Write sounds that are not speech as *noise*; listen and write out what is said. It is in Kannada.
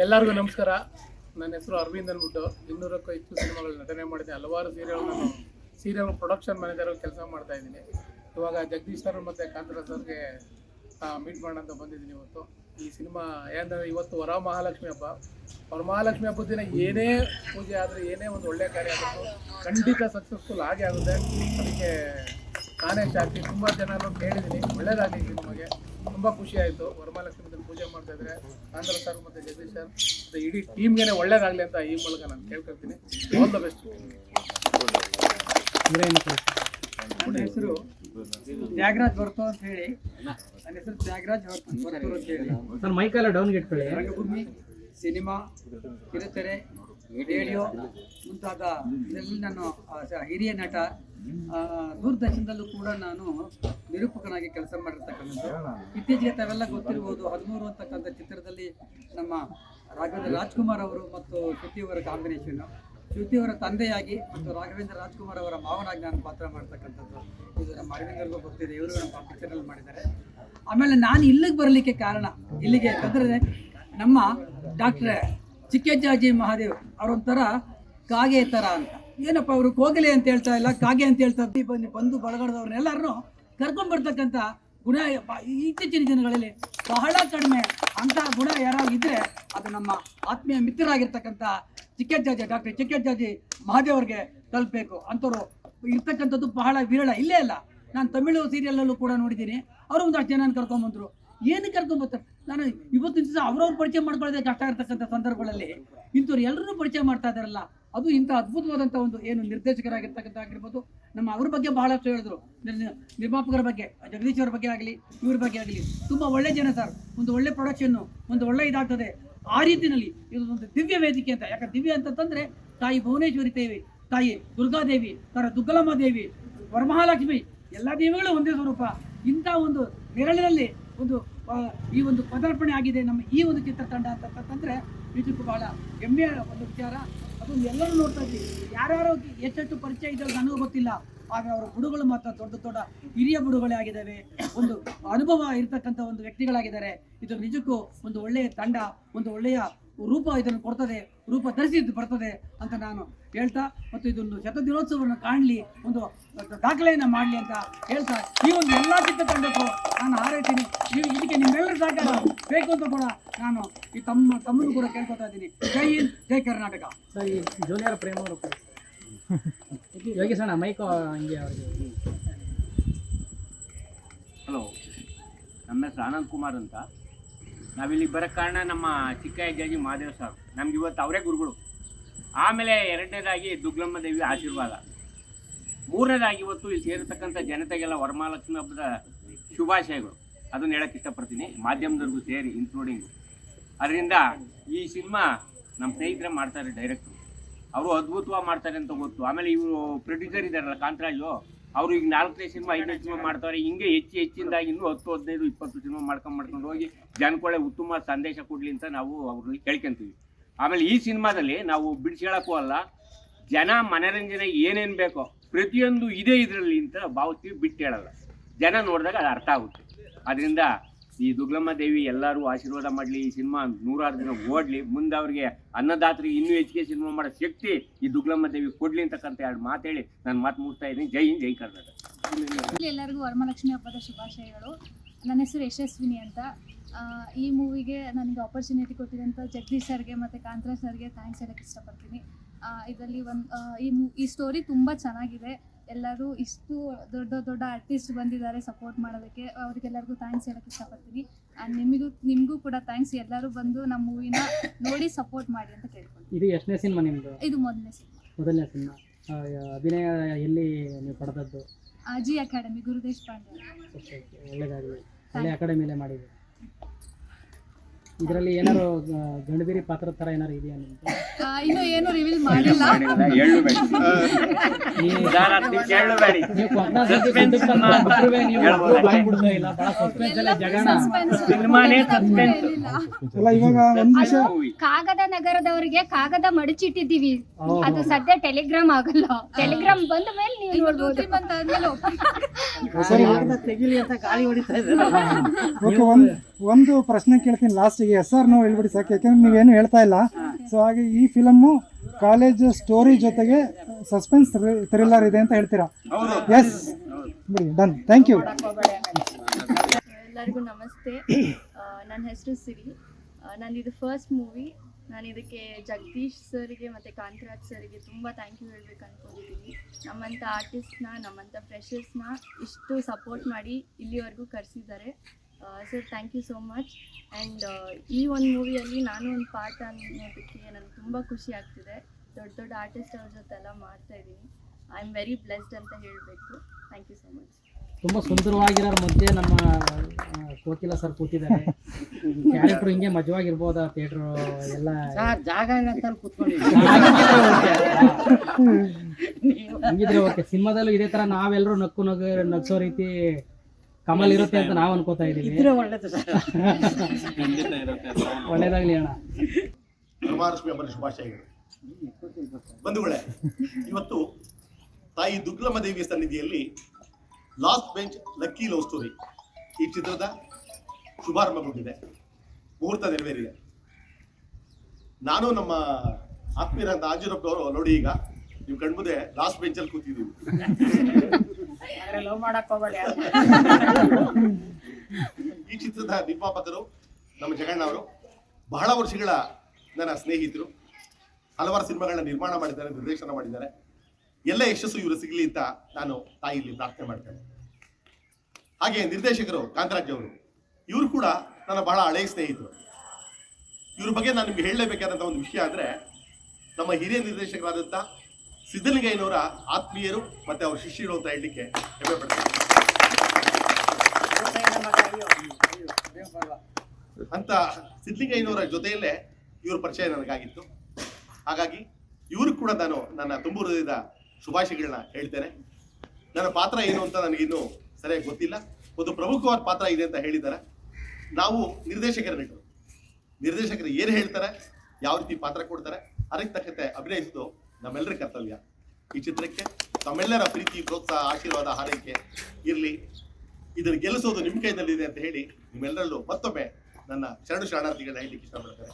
ಎಲ್ಲರಿಗೂ ನಮಸ್ಕಾರ. ನನ್ನ ಹೆಸರು ಅರವಿಂದ್ ಅನ್ಬಿಟ್ಟು ಇನ್ನೂರಕ್ಕೂ ಹೆಚ್ಚು ಸಿನಿಮಾಗಳು ನಟನೆ ಮಾಡಿದೆ. ಹಲವಾರು ಸೀರಿಯಲ್ ನಾನು ಸೀರಿಯಲ್ ಪ್ರೊಡಕ್ಷನ್ ಮ್ಯಾನೇಜರ್ ಕೆಲಸ ಮಾಡ್ತಾ ಇದ್ದೀನಿ. ಇವಾಗ ಜಗದೀಶ್ ಸರ್ ಮತ್ತು ಕಾಂತರಾಜ್ ಸರ್ಗೆ ಮೀಟ್ ಮಾಡೋಣ ಅಂತ ಬಂದಿದ್ದೀನಿ ಇವತ್ತು. ಈ ಸಿನಿಮಾ ಏನಂದರೆ ಇವತ್ತು ವರ ಮಹಾಲಕ್ಷ್ಮಿ ಹಬ್ಬ. ವರಮಹಾಲಕ್ಷ್ಮಿ ಹಬ್ಬದ ದಿನ ಏನೇ ಪೂಜೆ ಆದರೆ ಏನೇ ಒಂದು ಒಳ್ಳೆಯ ಕಾರ್ಯ ಆಗುತ್ತೆ ಖಂಡಿತ ಸಕ್ಸಸ್ಫುಲ್ ಆಗೇ ಆಗುತ್ತೆ. ಅದಕ್ಕೆ ನಾನೇ ಸಾಕಿ ತುಂಬ ಜನರು ಕೇಳಿದ್ದೀನಿ. ಒಳ್ಳೆಯದಾಗಲಿ ಸಿನಿಮಾಗೆ. ತುಂಬ ಖುಷಿ ಆಯಿತು. ವರಮಹಾಲಕ್ಷ್ಮಿ ಪೂಜೆ ಮಾಡ್ತಾ ಇದ್ರೆ ಆಂಧ್ರ ಸರ್ ಮತ್ತು ಜಗದೀಶ್ ಸರ್. ಮತ್ತು ಇಡೀ ಟೀಮ್ಗೆ ಒಳ್ಳೇದಾಗಲಿ ಅಂತ ಈ ಮೂಲಕ ನಾನು ಕೇಳ್ಕೊಳ್ತೀನಿ. ಆಲ್ ದ ಬೆಸ್ಟ್ ನನ್ನ ಹೆಸರು ತ್ಯಾಗರಾಜ್ ಹೊರತು ಅಂತ ಹೇಳಿ. ನನ್ನ ಹೆಸರು ತ್ಯಾಗರಾಜ್ ಹೊರತು ಅಂತ ಹೇಳಿ. ಮೈಕೆಲ್ಲ ಡೌನ್ ಇಟ್ಕೊಳ್ಳಿ. ರಂಗಭೂಮಿ ಸಿನಿಮಾ ಕಿರುತೆರೆ ರೇಡಿಯೋ ಮುಂತಾದ ಇದರಲ್ಲಿ ನಾನು ಹಿರಿಯ ನಟ ದೂರದರ್ಶನದಲ್ಲೂ ಕೂಡ ನಾನು ನಿರೂಪಕನಾಗಿ ಕೆಲಸ ಮಾಡಿರ್ತಕ್ಕಂಥದ್ದು. ಇತ್ತೀಚೆಗೆ ತಾವೆಲ್ಲ ಗೊತ್ತಿರ್ಬೋದು, ಹದಿಮೂರು ಅಂತಕ್ಕಂಥ ಚಿತ್ರದಲ್ಲಿ ನಮ್ಮ ರಾಘವೇಂದ್ರ ರಾಜ್ಕುಮಾರ್ ಅವರು ಮತ್ತು ಶ್ರುತಿಯವರ ಕಾಂಬಿನೇಷನ್. ಶ್ರುತಿಯವರ ತಂದೆಯಾಗಿ ಮತ್ತು ರಾಘವೇಂದ್ರ ರಾಜ್ಕುಮಾರ್ ಅವರ ಮಾವನಾಗಿ ನಾನು ಪಾತ್ರ ಮಾಡ್ತಕ್ಕಂಥದ್ದು. ಇದು ನಮ್ಮ ಅರವಿಂದರಿಗೂ ಗೊತ್ತಿದೆ, ಇವರು ನಮ್ಮ ಪಿಕ್ಚರಲ್ಲಿ ಮಾಡಿದ್ದಾರೆ. ಆಮೇಲೆ ನಾನು ಇಲ್ಲಿಗೆ ಬರಲಿಕ್ಕೆ ಕಾರಣ, ಇಲ್ಲಿಗೆ ಯಾಕಂದರೆ ನಮ್ಮ ಡಾಕ್ಟ್ರೆ ಚಿಕ್ಕಜ್ಜಾಜಿ ಮಹಾದೇವ್ ಅವರೊಂಥರ ಕಾಗೆ ಥರ ಅಂತ. ಏನಪ್ಪ ಅವರು ಕೋಗಿಲೆ ಅಂತ ಹೇಳ್ತಾ ಇಲ್ಲ, ಕಾಗೆ ಅಂತ ಹೇಳ್ತಾ ಬಂದು ಬಂದು ಬಳಗಡದವ್ರನ್ನೆಲ್ಲರನ್ನೂ ಕರ್ಕೊಂಡ್ಬರ್ತಕ್ಕಂಥ ಗುಣ ಇತ್ತೀಚಿನ ದಿನಗಳಲ್ಲಿ ಬಹಳ ಕಡಿಮೆ ಅಂತ ಗುಣ ಯಾರಾದ್ರು ಇದ್ದರೆ ಅದು ನಮ್ಮ ಆತ್ಮೀಯ ಮಿತ್ರರಾಗಿರ್ತಕ್ಕಂಥ ಚಿಕ್ಕಜ್ಜಾಜಿ, ಡಾಕ್ಟರ್ ಚಿಕ್ಕಜ್ಜಾಜಿ ಮಹಾದೇವ್ರಿಗೆ ತಲುಪಬೇಕು. ಅಂಥವ್ರು ಇರ್ತಕ್ಕಂಥದ್ದು ಬಹಳ ವಿರಳ. ಇಲ್ಲೇ ಅಲ್ಲ, ನಾನು ತಮಿಳು ಸೀರಿಯಲಲ್ಲೂ ಕೂಡ ನೋಡಿದ್ದೀನಿ. ಅವರು ಒಂದಷ್ಟು ಜನ ಕರ್ಕೊಂಬಂದರು. ಏನಕ್ಕೆ ಕರ್ಕೊಂಬರ್ತಾರೆ ನಾನು ಇವತ್ತಿನ ದಿವಸ ಅವ್ರವ್ರು ಪರಿಚಯ ಮಾಡ್ಕೊಳ್ಳೋದೇ ಕಷ್ಟ ಇರ್ತಕ್ಕಂಥ ಸಂದರ್ಭಗಳಲ್ಲಿ ಇಂಥವ್ರು ಎಲ್ಲರೂ ಪರಿಚಯ ಮಾಡ್ತಾ ಇದ್ದಾರಲ್ಲ, ಅದು ಇಂಥ ಅದ್ಭುತವಾದಂಥ ಒಂದು ಏನು ನಿರ್ದೇಶಕರಾಗಿರ್ತಕ್ಕಂಥ ಆಗಿರ್ಬೋದು. ನಮ್ಮ ಅವ್ರ ಬಗ್ಗೆ ಬಹಳಷ್ಟು ಹೇಳಿದ್ರು. ನಿರ್- ನಿರ್ಮಾಪಕರ ಬಗ್ಗೆ, ಜಗದೀಶ್ ಅವ್ರ ಬಗ್ಗೆ ಆಗಲಿ, ಇವ್ರ ಬಗ್ಗೆ ಆಗಲಿ. ತುಂಬ ಒಳ್ಳೆ ಜನ ಸರ್ ಒಂದು ಒಳ್ಳೆ ಪ್ರೊಡಕ್ಷನ್ನು ಒಂದು ಒಳ್ಳೆ ಇದಾಗ್ತದೆ. ಆ ರೀತಿಯಲ್ಲಿ ಒಂದು ದಿವ್ಯ ವೇದಿಕೆ ಅಂತ. ಯಾಕಂದ್ರೆ ದಿವ್ಯ ಅಂತಂದ್ರೆ ತಾಯಿ ಭುವನೇಶ್ವರಿ ದೇವಿ, ತಾಯಿ ದುರ್ಗಾದೇವಿ ತರ ದುಗ್ಗಲಮ್ಮ ದೇವಿ, ವರಮಹಾಲಕ್ಷ್ಮಿ, ಎಲ್ಲ ದೇವಿಗಳು ಒಂದೇ ಸ್ವರೂಪ. ಇಂಥ ಒಂದು ನೆರಳಿನಲ್ಲಿ ಒಂದು ಈ ಒಂದು ಪದಾರ್ಪಣೆ ಆಗಿದೆ. ನಮ್ಮ ಈ ಒಂದು ಚಿತ್ರತಂಡ ಅಂತಂತಂದರೆ ನಿಜಕ್ಕೂ ಬಹಳ ಹೆಮ್ಮೆಯ ಒಂದು ವಿಚಾರ. ಅದು ಎಲ್ಲರೂ ನೋಡ್ತಾ ಇದ್ವಿ ಯಾರ್ಯಾರೋ ಎಷ್ಟೆಷ್ಟು ಪರಿಚಯ ಇದ್ದಾವೆ ನನಗೂ ಗೊತ್ತಿಲ್ಲ. ಆದರೆ ಅವರ ಬುಡುಗಳು ಮಾತ್ರ ದೊಡ್ಡ ದೊಡ್ಡ ಹಿರಿಯ ಬುಡುಗಳೇ ಆಗಿದ್ದಾವೆ. ಒಂದು ಅನುಭವ ಇರತಕ್ಕಂಥ ಒಂದು ವ್ಯಕ್ತಿಗಳಾಗಿದ್ದಾರೆ. ಇದು ನಿಜಕ್ಕೂ ಒಂದು ಒಳ್ಳೆಯ ತಂಡ, ಒಂದು ಒಳ್ಳೆಯ ರೂಪ ಇದನ್ನು ಕೊಡ್ತದೆ ರೂಪ ಧರಿಸಿ ಇದು ಬರ್ತದೆ ಅಂತ ನಾನು ಹೇಳ್ತಾ ಮತ್ತು ಇದೊಂದು ಶತದಿನೋತ್ಸವವನ್ನು ಕಾಣಲಿ ಒಂದು ದಾಖಲೆಯನ್ನು ಮಾಡಲಿ ಅಂತ ಹೇಳ್ತಾ ಈ ಒಂದು ಎಲ್ಲ ಚಿತ್ರತಂಡಕ್ಕೂ ನಾನು ಹಾರೈತೀನಿ. ನೀವು ಇದಕ್ಕೆ ನಿಮ್ಮೆಲ್ಲರೂ ಸಹಕಾರ ಬೇಕು ಅಂತ ಕೂಡ ನಾನು ಈ ತಮ್ಮ ತಮ್ಮನ್ನು ಕೂಡ ಕೇಳ್ಕೊತಾ ಇದ್ದೀನಿ. ಜೈ ಹಿಂದ್ ಜೈ ಕರ್ನಾಟಕ. ಸರಿ ಈ ಜೂನಿಯರ್ ಪ್ರೇಮ ಯೋಗಿ ಸಣ್ಣ ಮೈಕ್ ಹಂಗೆ ಅವರಿಗೆ. ಹಲೋ ನಮ್ಮ ಹೆಸರು ಆನಂದ್ ಕುಮಾರ್ ಅಂತ. ನಾವಿಲ್ಲಿ ಬರೋಕ್ಕೆ ಕಾರಣ ನಮ್ಮ ಚಿಕ್ಕ ಹೆಜ್ಜಾಜಿ ಮಹಾದೇವ್ ಸರ್ ನಮ್ಗೆ ಇವತ್ತು ಅವರೇ ಗುರುಗಳು. ಆಮೇಲೆ ಎರಡನೇದಾಗಿ ದುಗ್ಲಮ್ಮ ದೇವಿ ಆಶೀರ್ವಾದ. ಮೂರನೇದಾಗಿ ಇವತ್ತು ಇಲ್ಲಿ ಸೇರತಕ್ಕಂಥ ಜನತೆಗೆಲ್ಲ ವರಮಹಾಲಕ್ಷ್ಮಿ ಹಬ್ಬದ ಶುಭಾಶಯಗಳು. ಅದನ್ನು ಹೇಳಕ್ಕೆ ಇಷ್ಟಪಡ್ತೀನಿ. ಮಾಧ್ಯಮದವ್ರಿಗೂ ಸೇರಿ ಇನ್ಕ್ಲೂಡಿಂಗ್ ಅದರಿಂದ ಈ ಸಿನಿಮಾ ನಮ್ಮ ಸ್ನೇಹಿತರೆ ಮಾಡ್ತಾರೆ ಡೈರೆಕ್ಟ್ರು ಅವರು ಅದ್ಭುತವಾಗಿ ಮಾಡ್ತಾರೆ ಅಂತ ಗೊತ್ತು. ಆಮೇಲೆ ಇವರು ಪ್ರೊಡ್ಯೂಸರ್ ಇದ್ದಾರಲ್ಲ ಕಾಂತರಾಜು. ಅವರು ಈಗ ನಾಲ್ಕನೇ ಸಿನಿಮಾ, ಐದನೇ ಸಿನಿಮಾ ಮಾಡ್ತಾರೆ ಹಿಂಗೆ ಹೆಚ್ಚು ಹೆಚ್ಚಿಂದ ಇನ್ನೂ ಹತ್ತು, ಹದಿನೈದು, ಇಪ್ಪತ್ತು ಸಿನಿಮಾ ಮಾಡ್ಕೊಂಡು ಮಾಡ್ಕೊಂಡು ಹೋಗಿ ಜನಕೊಳ್ಳೆ ಉತ್ತಮ ಸಂದೇಶ ಕೊಡಲಿ ಅಂತ ನಾವು ಅವ್ರಿಗೆ ಕೇಳ್ಕೊಂತೀವಿ ಆಮೇಲೆ ಈ ಸಿನಿಮಾದಲ್ಲಿ ನಾವು ಬಿಡಿಸ್ಕೊಳಕ್ಕೂ ಅಲ್ಲ, ಜನ ಮನರಂಜನೆ ಏನೇನು ಬೇಕೋ ಪ್ರತಿಯೊಂದು ಇದೇ ಇದರಲ್ಲಿ ಅಂತ ಭಾವಿಸ್ತೀವಿ ಬಿಟ್ಟು ಹೇಳಲ್ಲ. ಜನ ನೋಡಿದಾಗ ಅದು ಅರ್ಥ ಆಗುತ್ತೆ. ಅದರಿಂದ ಈ ದುಗ್ಲಮ್ಮ ದೇವಿ ಎಲ್ಲರೂ ಆಶೀರ್ವಾದ ಮಾಡಲಿ, ಈ ಸಿನಿಮಾ ನೂರಾರು ದಿನ ಓಡಲಿ, ಮುಂದೆ ಅವ್ರಿಗೆ ಅನ್ನದಾತರಿಗೆ ಇನ್ನೂ ಹೆಚ್ಚಿಗೆ ಸಿನಿಮಾ ಮಾಡೋ ಶಕ್ತಿ ಈ ದುಗ್ಲಮ್ಮ ದೇವಿ ಕೊಡ್ಲಿ ಅಂತಕ್ಕಂಥ ಎರಡು ಮಾತೇಳಿ ನಾನು ಮಾತು ಮುಗಿಸ್ತಾ ಇದ್ದೀನಿ. ಜೈ ಹಿಂದ್, ಜೈ ಕರ್ನಾಟಕ. ಎಲ್ಲರಿಗೂ ವರಮಹಾಲಕ್ಷ್ಮಿ ಹಬ್ಬದ ಶುಭಾಶಯಗಳು. ನನ್ನ ಹೆಸರು ಯಶಸ್ವಿನಿ ಅಂತ. ಈ ಮೂವಿಗೆ ನನಗೆ ಆಪರ್ಚುನಿಟಿ ಕೊಟ್ಟಿದ್ದಂಥ ಜಗದೀಶ್ ಸರ್ಗೆ ಮತ್ತು ಕಾಂತರಾಜ್ ಸರ್ಗೆ ಥ್ಯಾಂಕ್ಸ್ ಹೇಳಕ್ಕೆ ಇಷ್ಟಪಡ್ತೀನಿ. ಇದರಲ್ಲಿ ಒಂದು ಈ ಮೂ, ಈ ಸ್ಟೋರಿ ತುಂಬ ಚೆನ್ನಾಗಿದೆ. ಎಲ್ಲರೂ ಇಷ್ಟು ದೊಡ್ಡ ದೊಡ್ಡ ಆರ್ಟಿಸ್ಟ್ ಬಂದಿದ್ದಾರೆ ಸಪೋರ್ಟ್ ಮಾಡೋದಕ್ಕೆ. ಅವ್ರಿಗೆಲ್ಲರಿಗೂ ಥ್ಯಾಂಕ್ಸ್ ಹೇಳಕ್ಕೆ ಇಷ್ಟಪಡ್ತೀನಿ. ಆ್ಯಂಡ್ ನಿಮಗೂ ನಿಮಗೂ ಕೂಡ ಥ್ಯಾಂಕ್ಸ್ ಎಲ್ಲರೂ ಬಂದು ನಮ್ಮ ಮೂವಿನ ನೋಡಿ ಸಪೋರ್ಟ್ ಮಾಡಿ ಅಂತ ಕೇಳ್ಕೊಂಡು ಇದು ಎಷ್ಟನೇ ಸಿನಿಮಾ ನಿಮ್ಮದು ಇದು ಮೊದಲನೇ ಸಿನಿಮಾ ಮೊದಲನೇ ಸಿನಿಮಾ ಅಭಿನಯ ಎಲ್ಲಿ ನೀವು ಪಡೆದದ್ದು? ಅಜಿ ಅಕಾಡೆಮಿ ಗುರುದೇಶ್ ಪಾಂಡೆ. ಒಳ್ಳೆಯದಾಗಲಿ ಒಳ್ಳೆ ಅಕಾಡೆಮಿಲೇ ಮಾಡಿದೆ ಇದರಲ್ಲಿ ಏನಾರು ಆ, ಗಂಡಬಿರಿ ಪಾತ್ರ ತರ ಏನಾರು ಇದೆಯಾ ನಿಮ್ದು ಆ, ಏನು ರಿವೀಲ್ ಮಾಡಿಲ್ಲ. ನೀವು ಅಂತ ಬಿಟ್ರುವೆ ನೀವು ಇಲ್ಲ ಸಸ್ಪೆನ್ಸ್ ಎಲ್ಲ ಜಗಣ. ಕಾಗದ ನಗರದವರಿಗೆ ಕಾಗದ ಮಡಚಿಟ್ಟಿದ್ದೀವಿ. ಅದು ಸದ್ಯ ಟೆಲಿಗ್ರಾಮ್ ಆಗಲ್ಲ. ಟೆಲಿಗ್ರಾಮ್ ಬಂದ ಮೇಲೆ ನೀವು ಇನ್ನು ನೋಡ್ಬೋದು. ತೆಗಿಲಿ ಅಂತ ಗಾಳಿ ಹೊಡಿತಾ ಓಕೆ ಒಂದು ಪ್ರಶ್ನೆ ಕೇಳ್ತೀನಿ ಲಾಸ್ಟಿಗೆ ಎಸ್ ಆರ್ ನೋ ಹೇಳ್ಬಿಡಿ ಸಾಕು. ಯಾಕೆಂದ್ರೆ ನೀವೇನು ಹೇಳ್ತಾ ಇಲ್ಲ. ಸೊ ಹಾಗೆ ಈ ಫಿಲಮ್ಮು ಕಾಲೇಜ್ ಸ್ಟೋರಿ ಜೊತೆಗೆ ಸಸ್ಪೆನ್ಸ್ ಥ್ರಿಲ್ಲರ್ ಇದೆ ಅಂತ ಹೇಳ್ತೀರಾ? ಎಸ್ ಬಿಡಿ ಡನ್ ಥ್ಯಾಂಕ್ ಯು ಎಲ್ಲರಿಗೂ ನಮಸ್ತೆ. ನನ್ನ ಹೆಸರು ಸಿರಿ. ನಾನು ಇದು ಫಸ್ಟ್ ಮೂವಿ ನಾನು ಇದಕ್ಕೆ ಜಗದೀಶ್ ಸರ್ಗೆ ಮತ್ತು ಕಾಂತರಾಜ್ ಸರ್ಗೆ ತುಂಬ ಥ್ಯಾಂಕ್ ಯು ಹೇಳ್ಬೇಕು ಅನ್ಕೊಂಡಿದ್ದೀನಿ ನಮ್ಮಂಥ ಆರ್ಟಿಸ್ಟ್ನ ನಮ್ಮಂಥ ಫ್ರೆಷರ್ಸ್ನ ಇಷ್ಟು ಸಪೋರ್ಟ್ ಮಾಡಿ ಇಲ್ಲಿವರೆಗೂ ಕರೆಸಿದ್ದಾರೆ. Sir thank you so much and ಈ ಒಂದು ಮೂವಿಯಲ್ಲಿ ನಾನು ಒಂದು ಪಾರ್ಟ್ ಅನ್ನೋದಕ್ಕೆ ನನಗೆ ತುಂಬ ಖುಷಿ ಆಗ್ತಿದೆ. ದೊಡ್ಡ ದೊಡ್ಡ ಆರ್ಟಿಸ್ಟ್ ಅವ್ರ ಜೊತೆ ಎಲ್ಲ ಮಾಡ್ತಾ ಇದ್ದೀನಿ ಐ ಆಮ್ ವೆರಿ ಬ್ಲೆಸ್ಡ್ ಅಂತ ಹೇಳಬೇಕು. ಥ್ಯಾಂಕ್ ಯು ಸೋ ಮಚ್ ತುಂಬ ಸುಂದರವಾಗಿರೋ ಮಧ್ಯೆ ನಮ್ಮ ಕೋಕಿಲ ಸರ್ ಕೂತಿದ್ದಾರೆ. ಕ್ಯಾರೆಕ್ಟರ್ ಹಿಂಗೆ ಮಜವಾಗಿರ್ಬೋದಾ ಥಿಯೇಟ್ರು ಎಲ್ಲ? ಜಾಗ *laughs* ಹಂಗಿದ್ರೆ ಓಕೆ ಸಿನಿಮಾದಲ್ಲೂ ಇದೇ ತರ ನಾವೆಲ್ಲರೂ ನಕ್ಕು ನಗ ನಗ್ಸೋ ರೀತಿ ಕಮಲ್ ಇರುತ್ತೆ ಅಂತ ನಾವು ಅನ್ಕೋತಾ ಇದೀವಿ. ಒಳ್ಳೇದು ಸರ್. ಒಳ್ಳೇದಾಗ್ಲಿ ಅಣ್ಣ. ಶುಭಾಶಯಗಳು. ಬಂಧುಗಳೇ ಇವತ್ತು ತಾಯಿ ದುಗ್ಲಮ್ಮ ದೇವಿ ಸನ್ನಿಧಿಯಲ್ಲಿ last bench lucky love story. ಈ ಚಿತ್ರದ ಶುಭಾರಂಭಗೊಂಡಿದೆ. ಮುಹೂರ್ತ ನೆರವೇರಿದೆ. ನಾನು ನಮ್ಮ ಆತ್ಮೀಯರಂತ ಆಂಜನಪ್ಪನವರು ನೋಡಿ ಈಗ ನೀವು ಕಣ್ಮುದೆ ಲಾಸ್ಟ್ ಬೆಂಚಲ್ಲಿ ಕೂತಿದ್ದೀವಿ. ಲವ್ ಮಾಡಕ್ ಹೋಗಬೇಡಿ ಈ ಚಿತ್ರದ ನಿರ್ಮಾಪಕರು ನಮ್ಮ ಜಗಣ್ಣ ಅವರು ಬಹಳ ವರ್ಷಗಳ ನನ್ನ ಸ್ನೇಹಿತರು, ಹಲವಾರು ಸಿನಿಮಾಗಳನ್ನ ನಿರ್ಮಾಣ ಮಾಡಿದ್ದಾರೆ, ನಿರ್ದೇಶನ ಮಾಡಿದ್ದಾರೆ. ಎಲ್ಲ ಯಶಸ್ಸು ಇವರು ಸಿಗಲಿ ಅಂತ ನಾನು ತಾಯಿಯಲ್ಲಿ ಪ್ರಾರ್ಥನೆ ಮಾಡ್ತೇನೆ. ಹಾಗೆ ನಿರ್ದೇಶಕರು ಕಾಂತರಾಜ್ ಅವರು, ಇವರು ಕೂಡ ನನ್ನ ಬಹಳ ಹಳೆಯ ಸ್ನೇಹಿತರು. ಇವ್ರ ಬಗ್ಗೆ ನಾನು ನಿಮ್ಗೆ ಹೇಳಲೇಬೇಕಾದಂಥ ಒಂದು ವಿಷಯ ಅಂದ್ರೆ, ನಮ್ಮ ಹಿರಿಯ ನಿರ್ದೇಶಕರಾದಂಥ ಸಿದ್ದಲಿಂಗಯ್ಯನವರ ಆತ್ಮೀಯರು ಮತ್ತೆ ಅವ್ರ ಶಿಷ್ಯರು ಅಂತ ಹೇಳಲಿಕ್ಕೆ ಹೆಮ್ಮೆ ಪಡ್ತೀನಿ. ಅಂತ ಸಿದ್ದಲಿಂಗಯ್ಯನವರ ಜೊತೆಯಲ್ಲೇ ಇವ್ರ ಪರಿಚಯ ನನಗಾಗಿತ್ತು. ಹಾಗಾಗಿ ಇವ್ರಿಗೆ ಕೂಡ ನಾನು ನನ್ನ ತುಂಬು ಹೃದಯದ ಶುಭಾಶಯಗಳನ್ನ ಹೇಳ್ತೇನೆ. ನನ್ನ ಪಾತ್ರ ಏನು ಅಂತ ನನಗಿನ್ನೂ ಸರಿಯಾಗಿ ಗೊತ್ತಿಲ್ಲ. ಒಂದು ಪ್ರಮುಖವಾದ ಪಾತ್ರ ಇದೆ ಅಂತ ಹೇಳಿದ್ದಾರೆ. ನಾವು ನಿರ್ದೇಶಕರ ನಿರ್ದೇಶಕರು ಏನು ಹೇಳ್ತಾರೆ? ಯಾವ ರೀತಿ ಪಾತ್ರ ಕೊಡ್ತಾರೆ? ಅದಕ್ಕೆ ತಕ್ಕಂತೆ ಅಭಿನಯಿಸೋದು ನಮ್ಮೆಲ್ಲರ ಕರ್ತವ್ಯ. ಈ ಚಿತ್ರಕ್ಕೆ ತಮ್ಮೆಲ್ಲರ ಪ್ರೀತಿ, ಪ್ರೋತ್ಸಾಹ, ಆಶೀರ್ವಾದ, ಹಾರೈಕೆ ಇರಲಿ. ಇದನ್ನು ಗೆಲ್ಲಿಸೋದು ನಿಮ್ಮ ಕೈನಲ್ಲಿದೆ ಅಂತ ಹೇಳಿ ನಿಮ್ಮೆಲ್ಲರಲ್ಲೂ ಮತ್ತೊಮ್ಮೆ ನನ್ನ ಶರಣು ಶರಣಾರ್ಥಿಗಳನ್ನ ಹೇಳಲಿಕ್ಕೆ ಇಷ್ಟಪಡ್ತಾರೆ